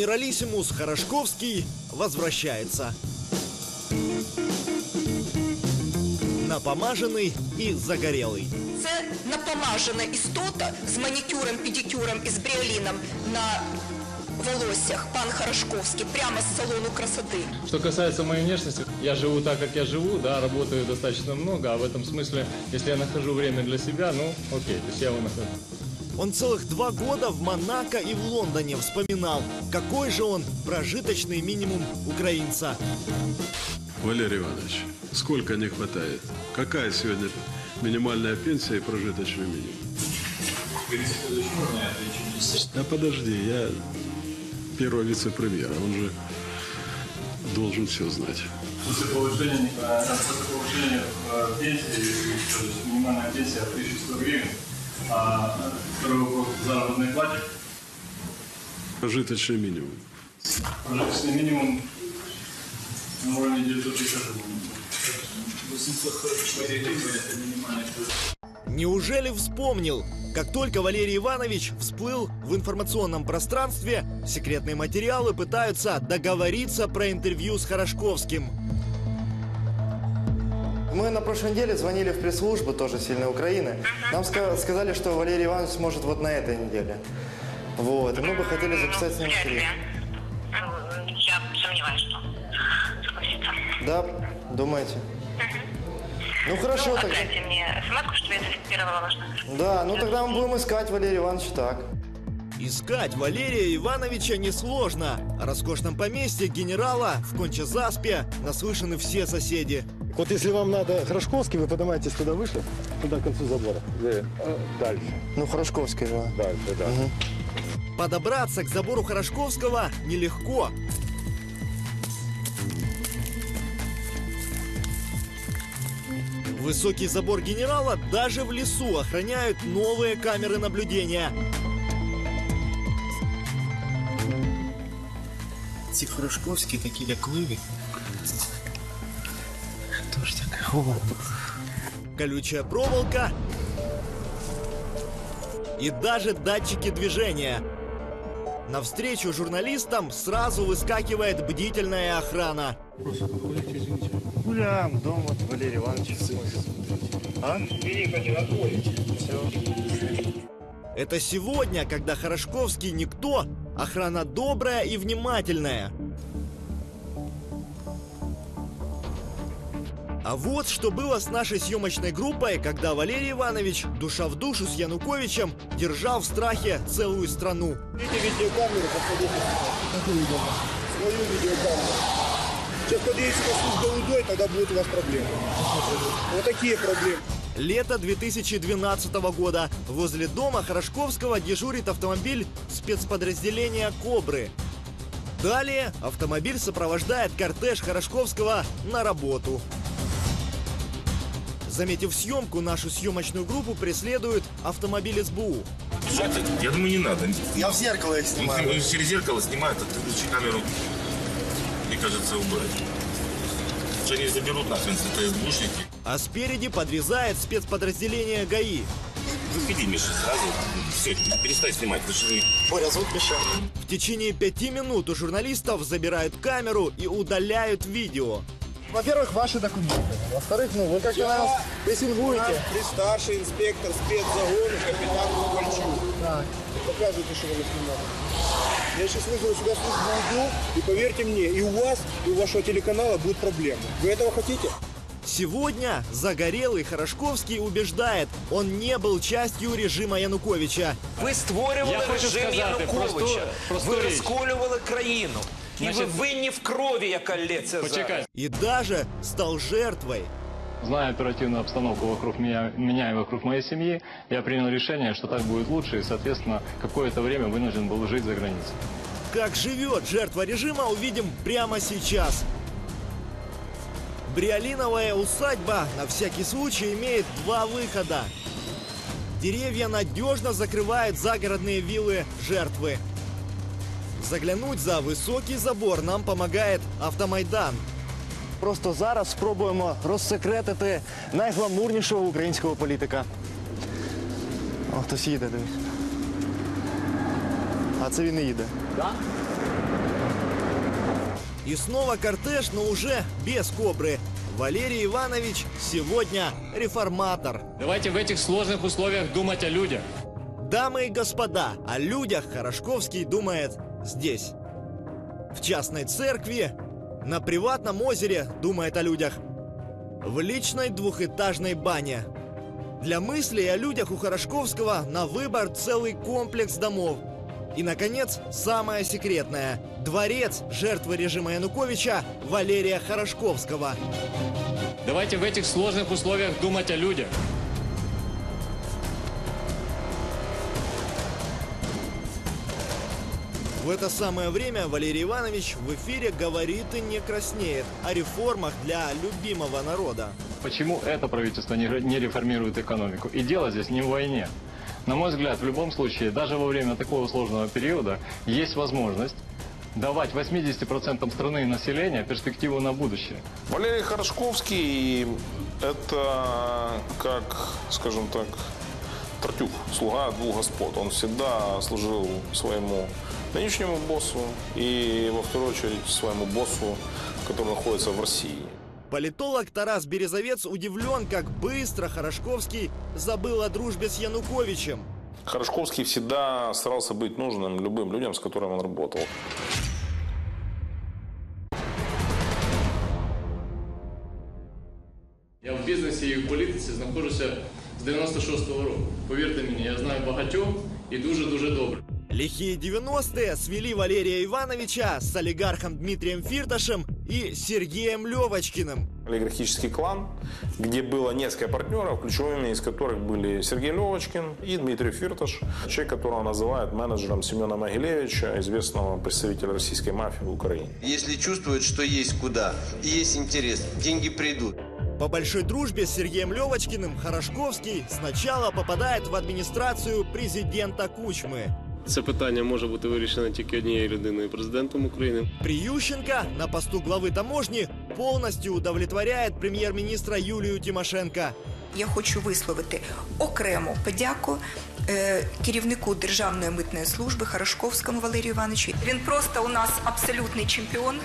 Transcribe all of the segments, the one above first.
Генералиссимус Хорошковский возвращается. Напомаженный и загорелый. Це напомажена істота з манікюром, педикюром і з бріоліном на волоссях, пан Хорошковський, прямо з салону красоти. Что касается моей внешности, я живу так, как я живу, да, работаю достаточно много, а в этом смысле, если я нахожу время для себя, ну, окей, то есть я его нахожу. Он целых два года в Монако и в Лондоне вспоминал, какой же он прожиточный минимум украинца. Валерий Иванович, сколько не хватает? Какая сегодня минимальная пенсия и прожиточный минимум? Да подожди, я первый вице-премьер, он же должен все знать. После повышения, э, после повышения э, пенсии, то есть минимальная пенсия 1100 гривен, а второй вопрос заработной плате, Прожиточный минимум. прожиточный минимум на уровне 900 тысяч рублей. Неужели вспомнил? Как только Валерий Иванович всплыл в информационном пространстве, секретные материалы пытаются договориться про интервью с Хорошковским. Мы на прошлой неделе звонили в пресс-службу тоже «Сильной Украины». Нам ска- сказали, что Валерий Иванович сможет вот на этой неделе. Вот. И мы бы хотели записать с ним Вряд ли. М, Я сомневаюсь, что согласится. Да, думаете? Ну хорошо ну, тогда. отправьте мне смс чтобы я зафиксировала ваш номер. Да, ну тогда мы будем искать Валерия Ивановича так. Искать Валерия Ивановича несложно. О роскошном поместье генерала в Кончезаспе наслышаны все соседи. Вот если вам надо Хорошковский, вы поднимаетесь туда выше, туда к концу забора. Э, э, Дальше, Ну, Хорошковский же. дальше, да. Подобраться к забору Хорошковского нелегко. Высокий забор генерала даже в лесу охраняют новые камеры наблюдения. Ці Хорошковські такі лякливі. Хто ж так холодно? колючая проволока и даже датчики движения. Навстречу журналистам сразу выскакивает бдительная охрана. Гуляем дома Валерия Ивановича. А? Это сегодня, когда Хорошковский никто, охрана добрая и внимательная. А вот что было с нашей съемочной группой, когда Валерий Иванович, душа в душу с Януковичем, держал в страхе целую страну. видеокамеру, подходите. Какую видеокамеру? Свою видеокамеру. Сейчас подъедете на службу УДО, и тогда будут у вас проблемы. Вот такие проблемы. Лето 2012 года. Возле дома Хорошковского дежурит автомобиль спецподразделения «Кобры». Далее автомобиль сопровождает кортеж Хорошковского на работу. Заметив съемку, нашу съемочную группу преследует автомобиль СБУ. Я думаю, не надо. Я в зеркало их Ну, Через зеркало снимают, а ты лучше камеру, мне кажется, убрать. Что они заберут нахрен, это СБУшники. А спереди подвязает спецподразделение ГАИ. Выходи, Миша, сразу. Все, перестань снимать, потому что Боря, звук Миша. В течение пяти минут у журналистов забирают камеру и удаляют видео. Во-первых, ваши документы. Во-вторых, ну, вы как-то нас прессингуете. Старший инспектор спецзагона капитан Ковальчук. Так. Показывайте, что вы снимали. Я сейчас вызову сюда службу УДО, и поверьте мне, и у вас, и у вашего телеканала будут проблемы. Вы этого хотите? Сегодня загорелый Хорошковский убеждает, он не был частью режима Януковича. Ви створювали Я хочу режим сказати Януковича. просту- просту ви річ. розколювали країну. І ви Значить, винні в крові, яка лється Почекай. зараз. И даже стал жертвой. Зная оперативную обстановку вокруг меня, меня и вокруг моей семьи, я принял решение, что так будет лучше, и, соответственно, какое-то время вынужден был жить за границей. Как живет жертва режима, увидим прямо сейчас. Бриолиновая усадьба на всякий случай имеет два выхода. Деревья надежно закрывают загородные виллы жертвы. Заглянуть за высокий забор нам помогает автомайдан. Просто зараз спробуємо розсекретити найгламурнішого українського політика. О, хтось їде, дивись. А це він не їде. И снова кортеж, но уже без кобры. Валерий Иванович сегодня реформатор. Давайте в этих сложных условиях думать о людях. Дамы и господа, о людях Хорошковский думает здесь. В частной церкви, на приватном озере думает о людях. В личной двухэтажной бане. Для мыслей о людях у Хорошковского на выбор целый комплекс домов. И, наконец, самое секретное. Дворец жертвы режима Януковича Валерия Хорошковского. Давайте в этих сложных условиях думать о людях. В это самое время Валерий Иванович в эфире говорит и не краснеет о реформах для любимого народа. Почему это правительство не не реформирует экономику? И дело здесь не в войне. На мой взгляд, в любом случае, даже во время такого сложного периода, есть возможность давать 80% страны и населения перспективу на будущее. Валерий Хорошковский – это, как, скажем так, Тартюк, слуга двух господ. Он всегда служил своему нынешнему боссу и, во вторую очередь, своему боссу, который находится в России. Политолог Тарас Березовец удивлен, как быстро Хорошковский забыл о дружбе с Януковичем. Хорошковский всегда старался быть нужным любым людям, с которыми он работал. Я в бізнесі і в політиці знаходжуся з 96-го року. Повірте мені, я знаю багатьох і дуже-дуже добре. Лихие 90-е свели Валерия Ивановича с олигархом Дмитрием Фирташем и Сергеем Левочкиным. Олигархический клан, где было несколько партнеров, ключевыми из которых были Сергей Левочкин и Дмитрий Фирташ, человек, которого называют менеджером Семена Могилевича, известного представителя российской мафии в Украине. Если чувствуют, что есть куда и есть интерес, деньги придут. По большой дружбе с Сергеем Левочкиным Хорошковский сначала попадает в администрацию президента Кучмы. Це питання може бути вирішено тільки однією людиною президентом України. Приющенко на посту главы таможни полностью удовлетворяет премьер-министра Юлию Тимошенко. Я хочу висловити окрему подяку е, керівнику Державної митної служби Хорошковському Валерію Івановичу. Він просто у нас абсолютний чемпіон.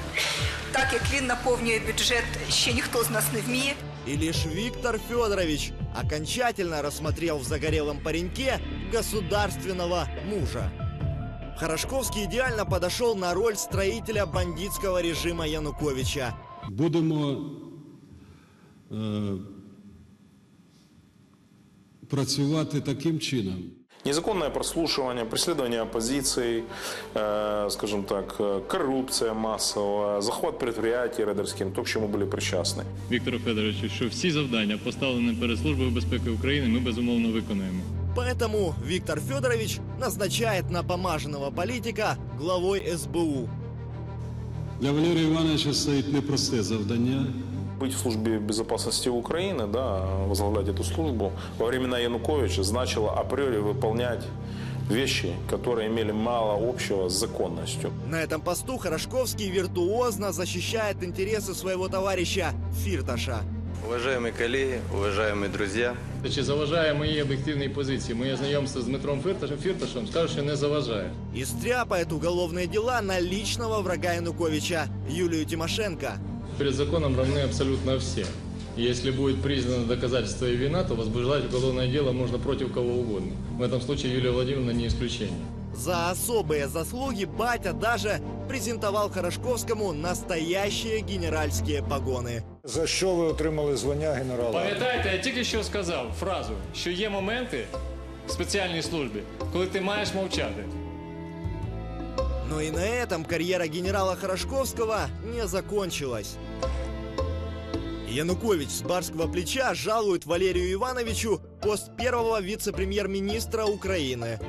Так як він наповнює бюджет, ще ніхто з нас не вміє. И лишь Виктор Федорович окончательно рассмотрел в загорелом пареньке государственного мужа. Хорошковский идеально подошел на роль строителя бандитского режима Януковича. Будемо е, працювати таким чином. Незаконное прослушивание, преследование оппозиции, э, скажем так, э, коррупция массовая, захват предприятий рейдерским, то, к чему были причастны. Віктору Федоровичу, що всі завдання, поставлені перед Службою безпеки України, ми безумовно виконаємо. Поэтому Виктор Федорович назначает напомаженного политика главой СБУ. Для Валерія Івановича стоїть непросте завдання. Быть в службе безопасности Украины, да, возглавлять эту службу во времена Януковича значило априори выполнять вещи, которые имели мало общего с законностью. На этом посту Хорошковский виртуозно защищает интересы своего товарища Фирташа. Уважаемые коллеги, уважаемые друзья, Чи заважає моїй об'єктивній позиції? Моє знайомство з Дмитром Фірташем, Фірташем скажу, що не заважає. И стряпает уголовные дела на личного врага Януковича Юлию Тимошенко. Перед законом равны абсолютно все. И Если будет признано доказательство и вина, то возбуждать уголовное дело можно против кого угодно. В этом случае Юлия Владимировна не исключение. За особые заслуги батя даже презентовал Хорошковскому настоящие генеральские погоны. За що ви отримали звання генерала? Пам'ятаєте, я тільки що сказав фразу, що є моменти в спеціальній службі, коли ти маєш мовчати. Но и на этом карьера генерала Хорошковского не закончилась. Янукович с барского плеча жалует Валерию Ивановичу пост первого вице-премьер-министра Украины.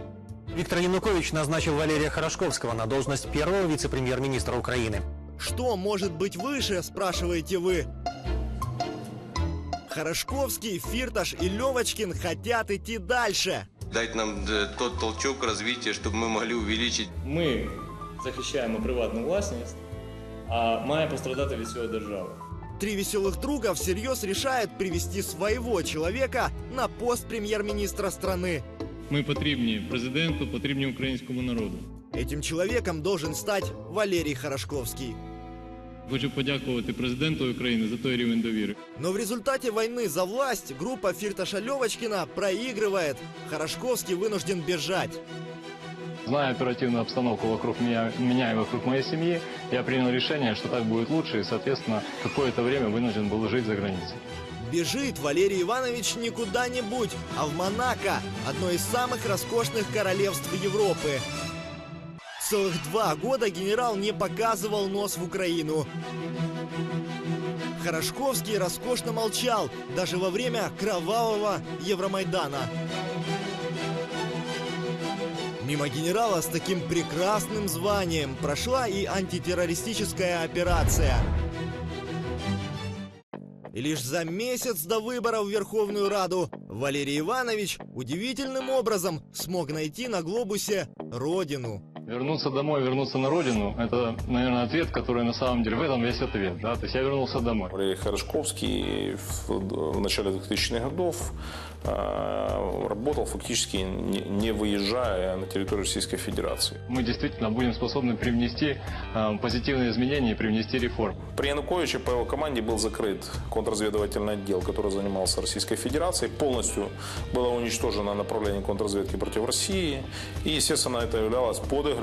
Виктор Янукович назначил Валерия Хорошковского на должность первого вице-премьер-министра Украины. Что может быть выше, спрашиваете вы? Хорошковский, Фирташ и Левочкин хотят идти дальше. дать нам э, тот толчок развития, чтобы мы могли увеличить. Ми захищаємо приватну власність, а має пострадати від цього держава. Три веселых друга всерьез решают привести своего человека на пост премьер-министра страны. Ми потрібні президенту, потрібні українському народу. Этим человеком должен стать Валерий Хорошковский. Хочу подякувати президенту України за той рівень довіри. Но в результате войны за власть группа Фирташа Левочкина проигрывает. Хорошковский вынужден бежать. Зная оперативную обстановку вокруг меня, меня и вокруг моей семьи, я принял решение, что так будет лучше, и, соответственно, какое-то время вынужден был жить за границей. Бежит Валерий Иванович не куда-нибудь, а в Монако, одно из самых роскошных королевств Европы. Целых два года генерал не показывал нос в Украину. Хорошковский роскошно молчал, даже во время кровавого Евромайдана. Мимо генерала с таким прекрасным званием прошла и антитеррористическая операция. И лишь за месяц до выборов в Верховную Раду Валерий Иванович удивительным образом смог найти на глобусе родину. Вернуться домой, вернуться на родину – это, наверное, ответ, который на самом деле в этом весь ответ. Да? То есть я вернулся домой. Валерий Хорошковский в, в начале 2000-х годов э, работал фактически не, не выезжая на территорию Российской Федерации. Мы действительно будем способны привнести э, позитивные изменения и привнести реформы. При Януковиче по его команде был закрыт контрразведывательный отдел, который занимался Российской Федерацией. Полностью было уничтожено направление контрразведки против России. И, естественно, это являлось подыгрышем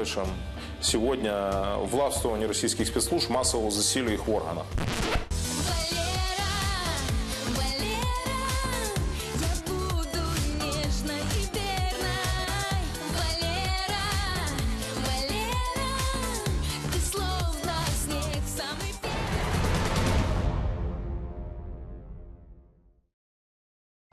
сегодня властвования российских спецслужб массового засилия их в органах.